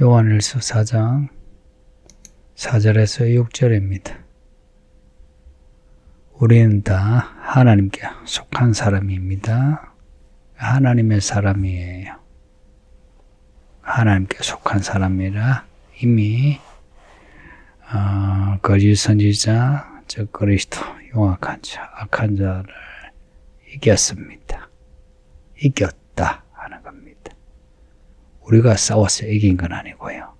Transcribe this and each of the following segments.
요한일서 4장 4절에서 6절입니다. 우리는 다 하나님께 속한 사람입니다. 하나님의 사람이에요. 하나님께 속한 사람이라 이미 어, 거짓 선지자, 즉 그리스도 용악한 자, 악한 자를 이겼습니다. 이겼다 하는 겁니다. 우리가 싸워서 이긴 건 아니고요.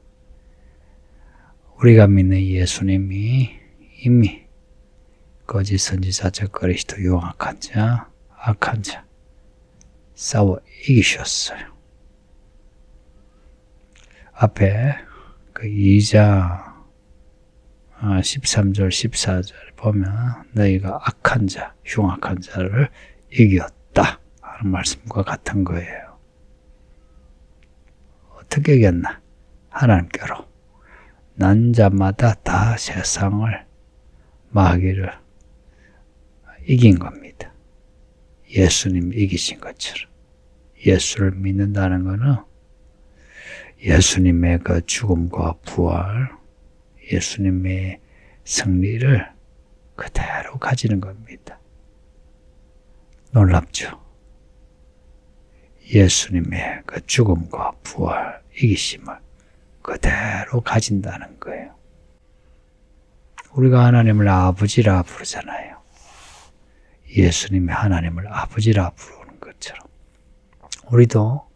우리가 믿는 예수님이 이미 거짓 선지자, 즉 그리스도 용악한 자, 악한 자 싸워 이기셨어요. 앞에 그 2장 13절, 14절 보면 너희가 악한 자, 흉악한 자를 이겼다 하는 말씀과 같은 거예요. 어떻게 이겼나? 하나님께로 난 자마다 다 세상을 마귀를 이긴 겁니다. 예수님 이기신 것처럼 예수를 믿는다는 것은 예수님의 그 죽음과 부활, 예수님의 승리를 그대로 가지는 겁니다. 놀랍죠? 예수님의 그 죽음과 부활, 이기심을 그대로 가진다는 거예요. 우리가 하나님을 아버지라 부르잖아요. 예수님이 하나님을 아버지라 부르는 것처럼 우리도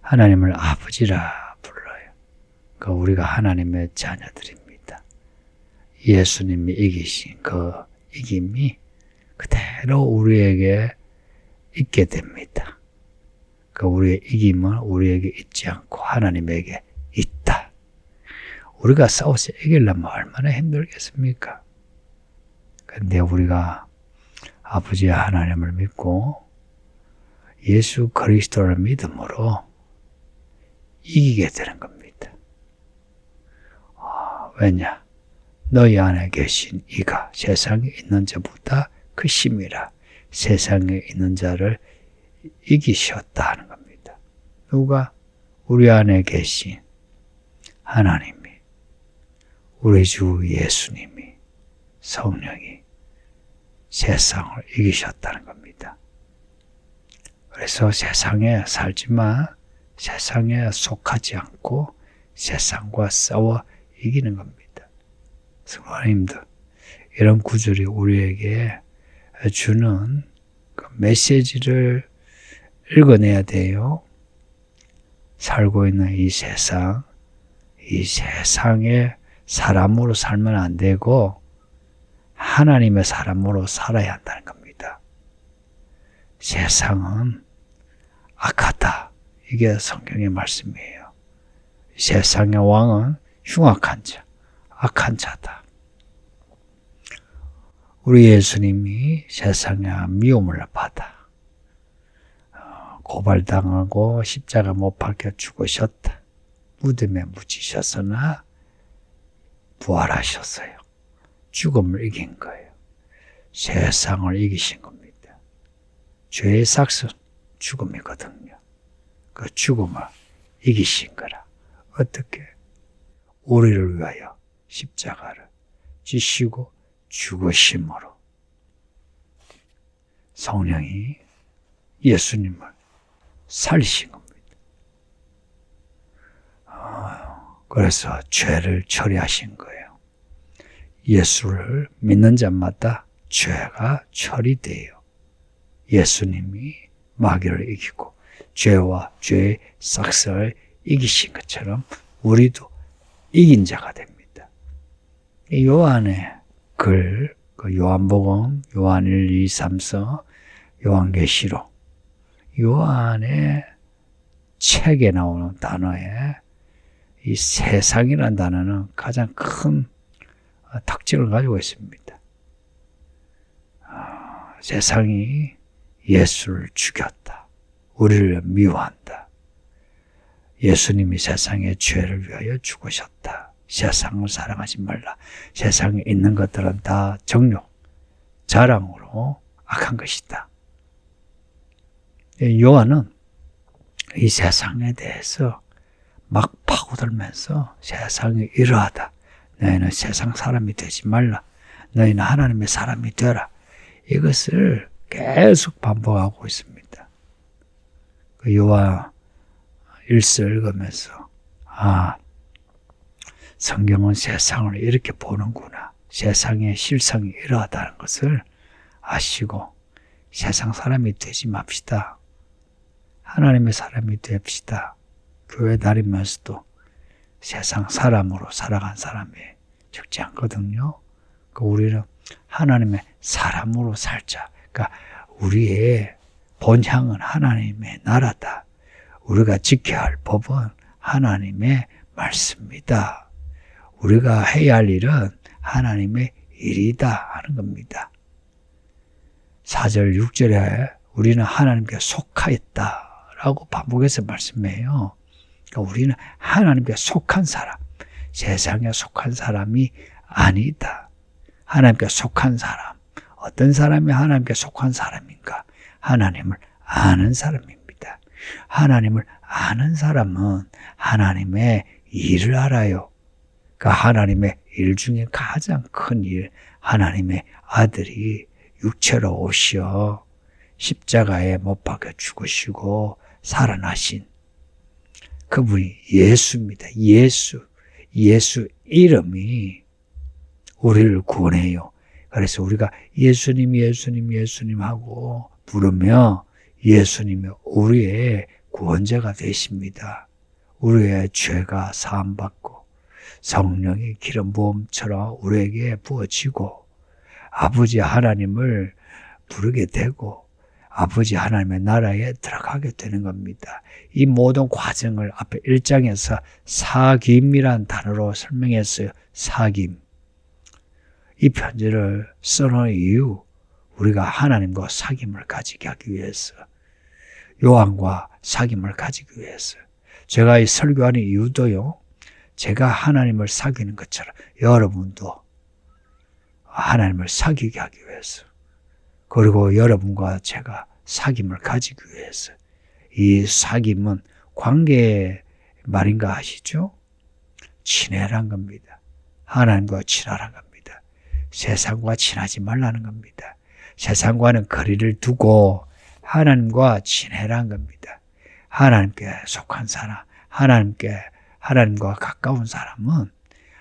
하나님을 아버지라 불러요. 그 우리가 하나님의 자녀들입니다. 예수님이 이기신 그 이김이 그대로 우리에게 있게 됩니다. 그 우리의 이김은 우리에게 있지 않고 하나님에게 있다. 우리가 싸워서 이기려면 얼마나 힘들겠습니까? 근데 우리가 아버지 하나님을 믿고 예수 그리스도를 믿음으로 이기게 되는 겁니다. 아, 왜냐? 너희 안에 계신 이가 세상에 있는 자보다 크심이라 세상에 있는 자를 이기셨다 하는 겁니다. 누가 우리 안에 계신 하나님이 우리 주 예수님이 성령이 세상을 이기셨다는 겁니다. 그래서 세상에 살지만 세상에 속하지 않고 세상과 싸워 이기는 겁니다. 성도님들, 이런 구절이 우리에게 주는 그 메시지를 읽어내야 돼요. 살고 있는 이 세상, 이 세상에 사람으로 살면 안 되고 하나님의 사람으로 살아야 한다는 겁니다. 세상은 악하다. 이게 성경의 말씀이에요. 세상의 왕은 흉악한 자, 악한 자다. 우리 예수님이 세상의 미움을 받아 어, 고발당하고 십자가 못 박혀 죽으셨다. 무덤에 묻히셨으나 부활하셨어요. 죽음을 이긴 거예요. 세상을 이기신 겁니다. 죄의 삭은 죽음이거든요. 그 죽음을 이기신 거라. 어떻게? 우리를 위하여 십자가를 지시고 죽으심으로 성령이 예수님을 살리신 겁니다. 아, 그래서 죄를 처리하신 거예요. 예수를 믿는 자마다 죄가 처리돼요. 예수님이 마귀를 이기고 죄와 죄의 싹을 이기신 것처럼 우리도 이긴 자가 됩니다. 요한의 글, 그 요한복음, 요한 1, 2, 3서, 요한계시록, 요한의 책에 나오는 단어에 이 세상이라는 단어는 가장 큰 특징을 가지고 있습니다. 아, 세상이 예수를 죽였다. 우리를 미워한다. 예수님이 세상의 죄를 위하여 죽으셨다. 세상을 사랑하지 말라. 세상에 있는 것들은 다 정욕, 자랑으로 악한 것이다. 요한은 이 세상에 대해서 막 파고 파고들면서 세상이 이러하다. 너희는 세상 사람이 되지 말라. 너희는 하나님의 사람이 되라. 이것을 계속 반복하고 있습니다. 그 요한 일서 읽으면서 아 성경은 세상을 이렇게 보는구나. 세상의 실상이 이러하다는 것을 아시고 세상 사람이 되지 맙시다. 하나님의 사람이 됩시다. 교회 다니면서도 세상 사람으로 살아간 사람이 적지 않거든요. 그 우리는 하나님의 사람으로 살자. 그러니까 우리의 본향은 하나님의 나라다. 우리가 지켜야 할 법은 하나님의 말씀이다. 우리가 해야 할 일은 하나님의 일이다 하는 겁니다. 4절, 6절에 우리는 하나님께 속하였다 라고 반복해서 말씀해요. 그러니까 우리는 하나님께 속한 사람, 세상에 속한 사람이 아니다. 하나님께 속한 사람. 어떤 사람이 하나님께 속한 사람인가? 하나님을 아는 사람입니다. 하나님을 아는 사람은 하나님의 일을 알아요. 그 하나님의 일 중에 가장 큰 일, 하나님의 아들이 육체로 오시어 십자가에 못 박혀 죽으시고 살아나신 그분이 예수입니다. 예수. 예수 이름이 우리를 구원해요. 그래서 우리가 예수님, 예수님, 예수님 하고 부르며 예수님이 우리의 구원자가 되십니다. 우리의 죄가 사함받고 성령의 기름 부음처럼 우리에게 부어지고 아버지 하나님을 부르게 되고 아버지 하나님의 나라에 들어가게 되는 겁니다. 이 모든 과정을 앞에 1장에서 사김이란 단어로 설명했어요. 사김. 이 편지를 써놓은 이유, 우리가 하나님과 사귐을 가지게 하기 위해서, 요한과 사귐을 가지기 위해서. 제가 이 설교하는 이유도요, 제가 하나님을 사귀는 것처럼 여러분도 하나님을 사귀게 하기 위해서. 그리고 여러분과 제가 사귐을 가지기 위해서. 이 사귐은 관계 말인가 아시죠? 친애란 겁니다. 하나님과 친하란 겁니다. 세상과 친하지 말라는 겁니다. 세상과는 거리를 두고 하나님과 친해란 겁니다. 하나님께 속한 사람, 하나님께 하나님과 가까운 사람은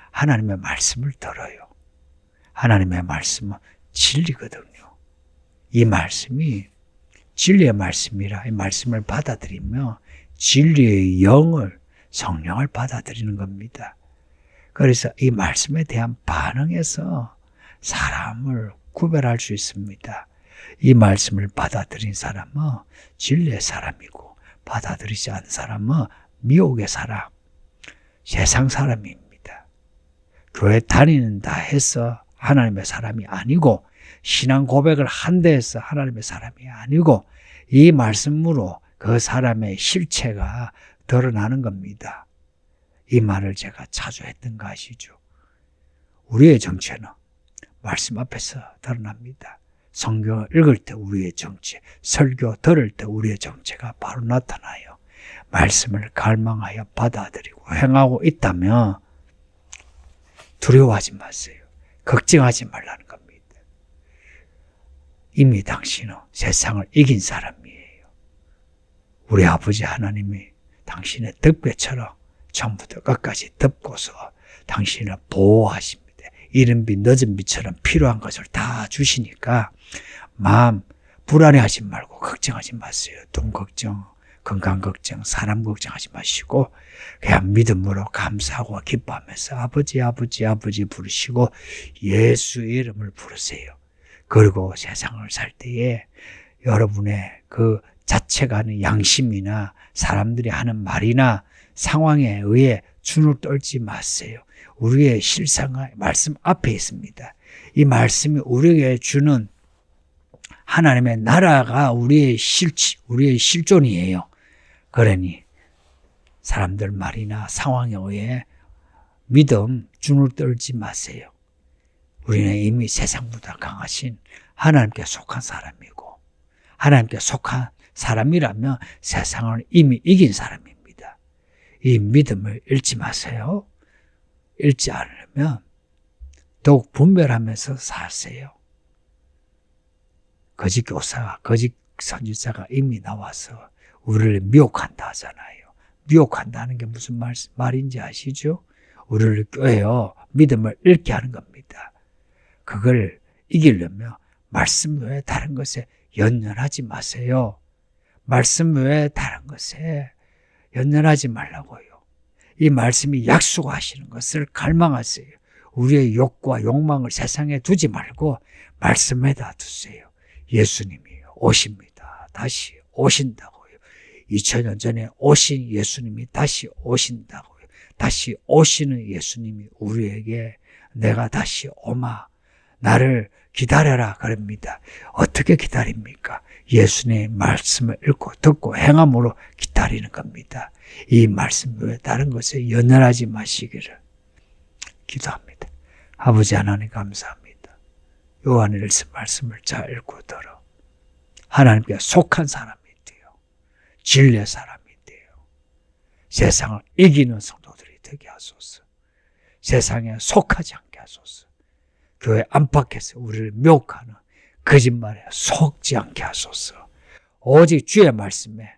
하나님의 말씀을 들어요. 하나님의 말씀은 진리거든요. 이 말씀이 진리의 말씀이라 이 말씀을 받아들이며 진리의 영을 성령을 받아들이는 겁니다. 그래서 이 말씀에 대한 반응에서 사람을 구별할 수 있습니다. 이 말씀을 받아들인 사람은 진리의 사람이고 받아들이지 않은 사람은 미혹의 사람, 세상 사람입니다. 교회 다니는 다 해서 하나님의 사람이 아니고 신앙 고백을 한다 해서 하나님의 사람이 아니고 이 말씀으로 그 사람의 실체가 드러나는 겁니다. 이 말을 제가 자주 했던 거 아시죠? 우리의 정체는 말씀 앞에서 드러납니다. 성경을 읽을 때 우리의 정체, 설교 들을 때 우리의 정체가 바로 나타나요. 말씀을 갈망하여 받아들이고 행하고 있다면 두려워하지 마세요. 걱정하지 말라는. 이미 당신은 세상을 이긴 사람이에요. 우리 아버지 하나님이 당신의 덕배처럼 처음부터 끝까지 덮고서 당신을 보호하십니다. 이른 빛, 늦은 빛처럼 필요한 것을 다 주시니까 마음 불안해하지 말고 걱정하지 마세요. 돈 걱정, 건강 걱정, 사람 걱정하지 마시고 그냥 믿음으로 감사하고 기뻐하면서 아버지, 아버지, 아버지 부르시고 예수 이름을 부르세요. 그리고 세상을 살 때에 여러분의 그 자체가 하는 양심이나 사람들이 하는 말이나 상황에 의해 주눅 떨지 마세요. 우리의 실상의 말씀 앞에 있습니다. 이 말씀이 우리에게 주는 하나님의 나라가 우리의 실치, 우리의 실존이에요. 그러니 사람들 말이나 상황에 의해 믿음 주눅 떨지 마세요. 우리는 이미 세상보다 강하신 하나님께 속한 사람이고 하나님께 속한 사람이라면 세상을 이미 이긴 사람입니다. 이 믿음을 잃지 마세요. 잃지 않으면 더욱 분별하면서 사세요. 거짓 교사가, 거짓 선지자가 이미 나와서 우리를 미혹한다 하잖아요. 미혹한다는 게 무슨 말, 말인지 아시죠? 우리를 꿰어 믿음을 잃게 하는 겁니다. 그걸 이기려면 말씀 외에 다른 것에 연연하지 마세요. 말씀 외에 다른 것에 연연하지 말라고요. 이 말씀이 약속하시는 것을 갈망하세요. 우리의 욕과 욕망을 세상에 두지 말고 말씀에다 두세요. 예수님이 오십니다. 다시 오신다고요. 2000년 전에 오신 예수님이 다시 오신다고요. 다시 오시는 예수님이 우리에게 내가 다시 오마 나를 기다려라 그럽니다. 어떻게 기다립니까? 예수님의 말씀을 읽고 듣고 행함으로 기다리는 겁니다. 이 말씀 외에 다른 것에 연연하지 마시기를 기도합니다. 아버지 하나님 감사합니다. 요한일서 말씀을 잘 읽고 들어 하나님께 속한 사람이 돼요. 진리의 사람이 돼요. 세상을 이기는 성도들이 되게 하소서. 세상에 속하지 않게 하소서. 교회 안팎에서 우리를 묘하는 거짓말에 속지 않게 하소서. 오직 주의 말씀에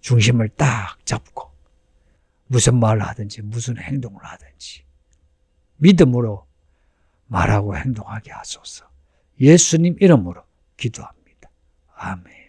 중심을 딱 잡고 무슨 말을 하든지 무슨 행동을 하든지 믿음으로 말하고 행동하게 하소서. 예수님 이름으로 기도합니다. 아멘.